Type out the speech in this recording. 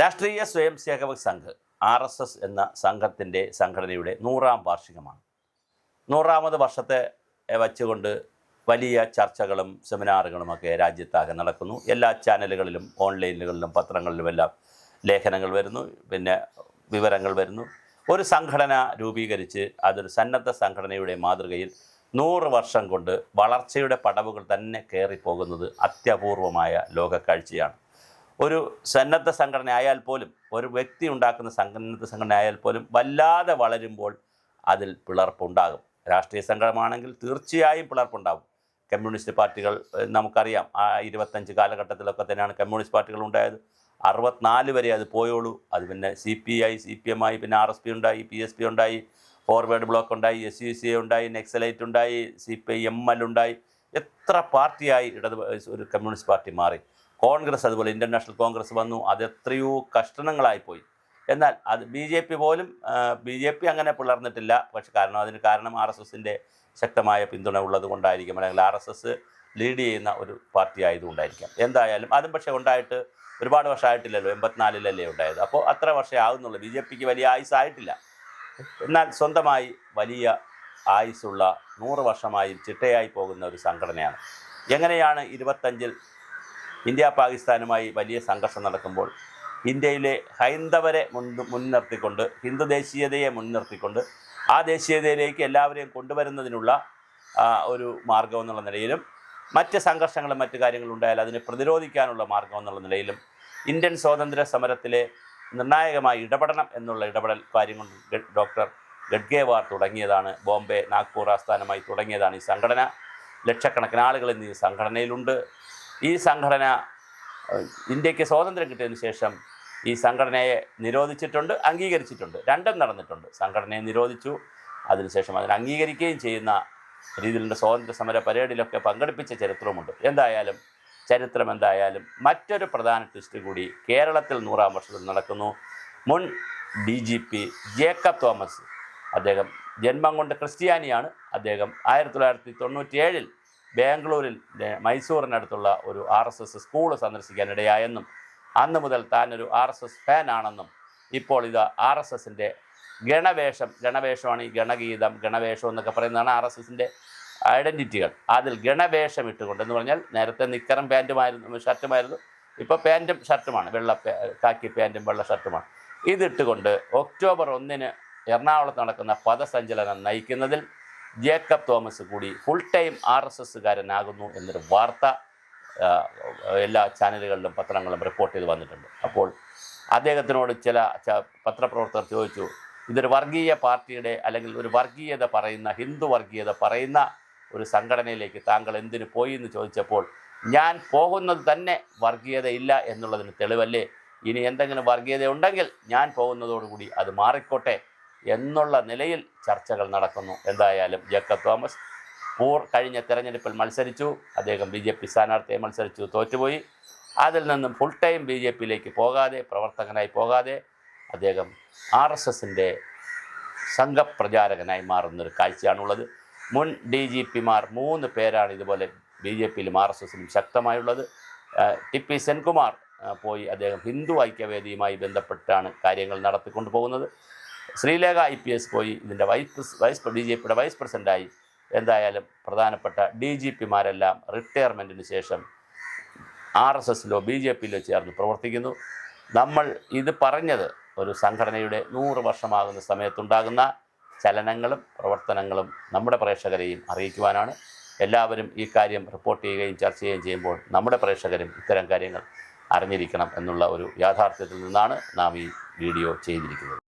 Rashtriya Swayamsevak Sangh R S S എന്ന സംഘത്തിന്റെ സംഘടനയുടെ നൂറാം വാർഷികമാണ്. നൂറാമത് വർഷത്തെ വച്ചുകൊണ്ട് വലിയ ചർച്ചകളും സെമിനാറുകളുമൊക്കെ രാജ്യത്താകെ നടക്കുന്നു. എല്ലാ ചാനലുകളിലും ഓൺലൈനുകളിലും പത്രങ്ങളിലുമെല്ലാം ലേഖനങ്ങൾ വരുന്നു പിന്നെ വിവരങ്ങൾ വരുന്നു. ഒരു സംഘടന രൂപീകരിച്ച് അതൊരു സന്നദ്ധ സംഘടനയുടെ മാതൃകയിൽ നൂറ് വർഷം കൊണ്ട് വളർച്ചയുടെ പടവുകൾ തന്നെ കയറിപ്പോകുന്നത് അത്യപൂർവമായ ലോകക്കാഴ്ചയാണ്. ഒരു സന്നദ്ധ സംഘടന ആയാൽ പോലും ഒരു വ്യക്തി ഉണ്ടാക്കുന്ന സന്നദ്ധ സംഘടന ആയാൽ പോലും വല്ലാതെ വളരുമ്പോൾ അതിൽ പിളർപ്പുണ്ടാകും. രാഷ്ട്രീയ സംഘടനമാണെങ്കിൽ തീർച്ചയായും പിളർപ്പുണ്ടാകും. കമ്മ്യൂണിസ്റ്റ് പാർട്ടികൾ നമുക്കറിയാം ആ ഇരുപത്തഞ്ച് കാലഘട്ടത്തിലൊക്കെ തന്നെയാണ് കമ്മ്യൂണിസ്റ്റ് പാർട്ടികൾ ഉണ്ടായത്. അറുപത്തിനാല് വരെ അത് പോയോളൂ. അത് പിന്നെ C P I C P M ആയി പിന്നെ ആർ എസ് പി ഉണ്ടായി പി എസ് പി ഉണ്ടായി ഫോർവേഡ് ബ്ലോക്ക് ഉണ്ടായി എസ് യു സി എ ഉണ്ടായി നെക്സലൈറ്റ് ഉണ്ടായി C P I M L ഉണ്ടായി. എത്ര പാർട്ടിയായി ഇടത് ഒരു കമ്മ്യൂണിസ്റ്റ് പാർട്ടി മാറി. കോൺഗ്രസ് അതുപോലെ ഇന്ത്യൻ നാഷണൽ കോൺഗ്രസ് വന്നു. അത് എത്രയോ കഷ്ടണങ്ങളായിപ്പോയി എന്നാൽ അത് ബി ജെ പി പോലും ബി ജെ പി അങ്ങനെ പിളർന്നിട്ടില്ല. പക്ഷെ കാരണം അതിന് കാരണം ആർ എസ് എസിന്റെ ശക്തമായ പിന്തുണ ഉള്ളത് കൊണ്ടായിരിക്കും അല്ലെങ്കിൽ ആർ എസ് എസ് ലീഡ് ചെയ്യുന്ന ഒരു പാർട്ടി ആയതുകൊണ്ടായിരിക്കാം. എന്തായാലും അതും പക്ഷേ ഉണ്ടായിട്ട് ഒരുപാട് വർഷമായിട്ടില്ലല്ലോ. എൺപത്തിനാലിലല്ലേ ഉണ്ടായത്. അപ്പോൾ അത്ര വർഷമേ ആകുന്നുള്ളൂ ബി ജെ പിക്ക് വലിയ ആയുസായിട്ടില്ല. എന്നാൽ സ്വന്തമായി വലിയ ആയുസ്സുള്ള നൂറ് വർഷമായി ചിട്ടയായി പോകുന്ന ഒരു സംഘടനയാണ്. എങ്ങനെയാണ് ഇരുപത്തഞ്ചിൽ ഇന്ത്യ പാകിസ്ഥാനുമായി വലിയ സംഘർഷം നടക്കുമ്പോൾ ഇന്ത്യയിലെ ഹൈന്ദവരെ മുൻ മുൻനിർത്തിക്കൊണ്ട് ഹിന്ദു ദേശീയതയെ മുൻനിർത്തിക്കൊണ്ട് ആ ദേശീയതയിലേക്ക് എല്ലാവരെയും കൊണ്ടുവരുന്നതിനുള്ള ഒരു മാർഗം എന്നുള്ള നിലയിലും മറ്റ് സംഘർഷങ്ങളും മറ്റ് കാര്യങ്ങളും ഉണ്ടായാൽ അതിനെ പ്രതിരോധിക്കാനുള്ള മാർഗം എന്നുള്ള നിലയിലും ഇന്ത്യൻ സ്വാതന്ത്ര്യ സമരത്തിലെ നിർണായകമായി ഇടപെടണം എന്നുള്ള ഇടപെടൽ കാര്യം കൊണ്ട് ഡോക്ടർ ഗഡ്ഗേവാർ തുടങ്ങിയതാണ്. ബോംബെ നാഗ്പൂർ ആസ്ഥാനമായി തുടങ്ങിയതാണ് ഈ സംഘടന. ലക്ഷക്കണക്കിന് ആളുകൾ ഇന്ന് ഈ സംഘടനയിലുണ്ട്. ഈ സംഘടന ഇന്ത്യയ്ക്ക് സ്വാതന്ത്ര്യം കിട്ടിയതിന് ശേഷം ഈ സംഘടനയെ നിരോധിച്ചിട്ടുണ്ട് അംഗീകരിച്ചിട്ടുണ്ട്. രണ്ടും നടന്നിട്ടുണ്ട്. സംഘടനയെ നിരോധിച്ചു അതിനുശേഷം അതിനെ അംഗീകരിക്കുകയും ചെയ്യുന്ന രീതിയിലുള്ള സ്വാതന്ത്ര്യ സമര പരേഡിലൊക്കെ പങ്കെടുപ്പിച്ച ചരിത്രമുണ്ട് എന്തായാലും ചരിത്രം എന്തായാലും മറ്റൊരു പ്രധാന ട്വിസ്റ്റ് കൂടി കേരളത്തിൽ നൂറാം വർഷത്തിൽ നടക്കുന്നു. മുൻ D G P Jacob Thomas അദ്ദേഹം ജന്മം കൊണ്ട് ക്രിസ്ത്യാനിയാണ്. അദ്ദേഹം ആയിരത്തി തൊള്ളായിരത്തി തൊണ്ണൂറ്റിയേഴിൽ ബാംഗ്ലൂരിൽ മൈസൂറിനടുത്തുള്ള ഒരു ആർ എസ് എസ് സ്കൂൾ സന്ദർശിക്കാനിടയായെന്നും അന്ന് മുതൽ താൻ ഒരു ആർ എസ് എസ് ഫാൻ ആണെന്നും ഇപ്പോൾ ഇത് ആർ എസ് എസിന്റെ ഗണവേഷം ഗണവേഷമാണ് ഈ ഗണഗീതം ഗണവേഷം എന്നൊക്കെ പറയുന്നതാണ് ആർ എസ് എസിന്റെ ഐഡന്റിറ്റികൾ. അതിൽ ഗണവേഷം ഇട്ടുകൊണ്ട് എന്ന് പറഞ്ഞാൽ നേരത്തെ നിക്കറും പാന്റുമായിരുന്നു ഷർട്ടുമായിരുന്നു ഇപ്പോൾ പാന്റും ഷർട്ടുമാണ് വെള്ള കാക്കി പാന്റും വെള്ള ഷർട്ടുമാണ്. ഇതിട്ടുകൊണ്ട് ഒക്ടോബർ ഒന്നിന് എറണാകുളത്ത് നടക്കുന്ന പദസഞ്ചലനം നയിക്കുന്നതിൽ ജേക്കബ് തോമസ് കൂടി ഫുൾ ടൈം ആർ എസ് എസ്സുകാരനാകുന്നു എന്നൊരു വാർത്ത എല്ലാ ചാനലുകളിലും പത്രങ്ങളിലും റിപ്പോർട്ട് ചെയ്ത് വന്നിട്ടുണ്ട്. അപ്പോൾ അദ്ദേഹത്തിനോട് ചില പത്രപ്രവർത്തകർ ചോദിച്ചു ഇതൊരു വർഗീയ പാർട്ടിയുടെ അല്ലെങ്കിൽ ഒരു വർഗീയത പറയുന്ന ഹിന്ദു വർഗീയത പറയുന്ന ഒരു സംഘടനയിലേക്ക് താങ്കൾ എന്തിനു പോയി? എന്ന് ചോദിച്ചപ്പോൾ ഞാൻ പോകുന്നത് തന്നെ വർഗീയതയില്ല എന്നുള്ളതിന് തെളിവല്ലേ? ഇനി എന്തെങ്കിലും വർഗീയത ഉണ്ടെങ്കിൽ ഞാൻ പോകുന്നതോടുകൂടി അത് മാറിക്കോട്ടെ എന്നുള്ള നിലയിൽ ചർച്ചകൾ നടക്കുന്നു. എന്തായാലും ജേക്കബ് തോമസ് പൂർ കഴിഞ്ഞ തെരഞ്ഞെടുപ്പിൽ മത്സരിച്ചു. അദ്ദേഹം ബി ജെ പി സ്ഥാനാർത്ഥിയെ മത്സരിച്ചു. തോറ്റുപോയി. അതിൽ നിന്നും ഫുൾ ടൈം ബി ജെ പിയിലേക്ക് പോകാതെ പ്രവർത്തകനായി പോകാതെ അദ്ദേഹം ആർ എസ് എസിന്റെ സംഘപ്രചാരകനായി മാറുന്നൊരു കാഴ്ചയാണുള്ളത്. മുൻ ഡി ജി പിമാർ മൂന്ന് പേരാണ് ഇതുപോലെ ബി ജെ പിയിലും ആർ എസ് എസിലും ശക്തമായുള്ളത്. ടി പി സെൻകുമാർ പോയി അദ്ദേഹം ഹിന്ദു ഐക്യവേദിയുമായി ബന്ധപ്പെട്ടാണ് കാര്യങ്ങൾ നടത്തിക്കൊണ്ടു പോകുന്നത് ശ്രീലേഖ ഐ പി എസ് പോയി. ഇതിന്റെ വൈസ് വൈസ് ബി ജെ പിയുടെ വൈസ് പ്രസിഡന്റായി എന്തായാലും പ്രധാനപ്പെട്ട ഡി ജി പിമാരെല്ലാം റിട്ടയർമെന്റിന് ശേഷം ആർ എസ് എസിലോ ബി ജെ പിയിലോ ചേർന്ന് പ്രവർത്തിക്കുന്നു. നമ്മൾ ഇത് പറഞ്ഞത് ഒരു സംഘടനയുടെ നൂറ് വർഷമാകുന്ന സമയത്തുണ്ടാകുന്ന ചലനങ്ങളും പ്രവർത്തനങ്ങളും നമ്മുടെ പ്രേക്ഷകരെയും അറിയിക്കുവാനാണ്. എല്ലാവരും ഈ കാര്യം റിപ്പോർട്ട് ചെയ്യുകയും ചർച്ച ചെയ്യുകയും ചെയ്യുമ്പോൾ നമ്മുടെ പ്രേക്ഷകരും ഇത്തരം കാര്യങ്ങൾ അറിഞ്ഞിരിക്കണം എന്നുള്ള ഒരു യാഥാർത്ഥ്യത്തിൽ നിന്നാണ് നാം ഈ വീഡിയോ ചെയ്തിരിക്കുന്നത്.